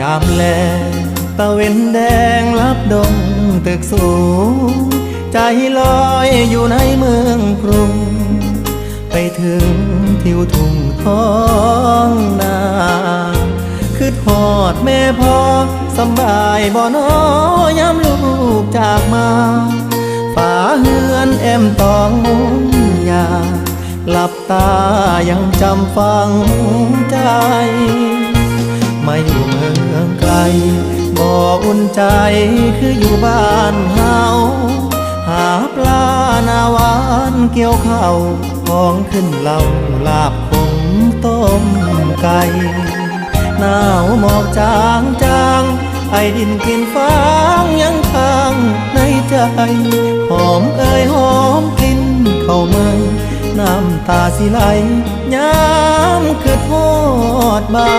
ยามแลตะเวนแดงลับดงตึกสูง ใจลอยอยู่ในเมืองกรุง ไปถึงทิวทุ่งท้องนาคือทอดแม่พ่อสบายบ่นอยามลูกจากมาฝาเฮือนแอมตองมุงยาหลับตายังจำฟังใจ ไมาอยู่เมื บ่อุ่นใจคืออยู่บ้านเฮาหาปลาหนาหวานเกี่ยวข้าวของขึ้นเหล่าลาบคงต้มไก่หนาวหมอกจางจางไอดินกินฟางยังค้างในใจ หอมเอ่ยหอมกลิ่นเข้ามาน้ำตาสิไหลยามคือทอดบาน